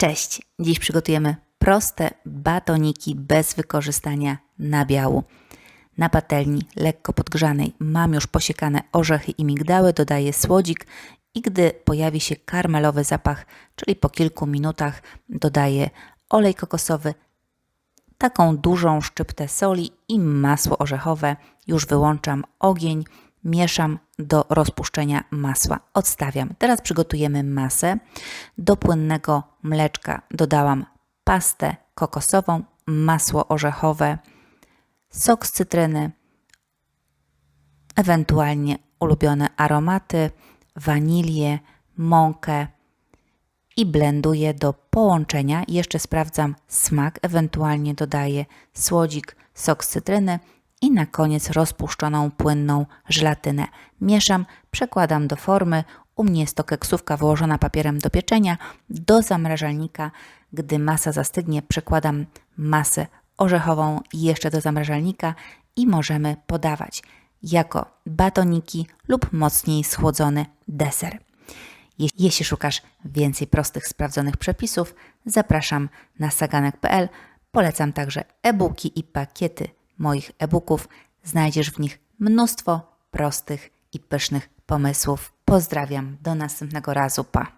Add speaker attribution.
Speaker 1: Cześć! Dziś przygotujemy proste batoniki bez wykorzystania nabiału. Na patelni lekko podgrzanej mam już posiekane orzechy i migdały, dodaję słodzik i gdy pojawi się karmelowy zapach, czyli po kilku minutach dodaję olej kokosowy, taką dużą szczyptę soli i masło orzechowe. Już wyłączam ogień, mieszam do rozpuszczenia masła. Odstawiam. Teraz przygotujemy masę. Do płynnego mleczka dodałam pastę kokosową, masło orzechowe, sok z cytryny, ewentualnie ulubione aromaty, wanilię, mąkę i blenduję do połączenia. Jeszcze sprawdzam smak, ewentualnie dodaję słodzik, sok z cytryny i na koniec rozpuszczoną płynną żelatynę. Mieszam, przekładam do formy. U mnie jest to keksówka wyłożona papierem do pieczenia. Do zamrażalnika, gdy masa zastygnie, przekładam masę orzechową jeszcze do zamrażalnika i możemy podawać jako batoniki lub mocniej schłodzony deser. Je- Jeśli szukasz więcej prostych, sprawdzonych przepisów, zapraszam na saganek.pl. Polecam także e-booki i pakiety moich e-booków. Znajdziesz w nich mnóstwo prostych i pysznych pomysłów. Pozdrawiam, do następnego razu. Pa!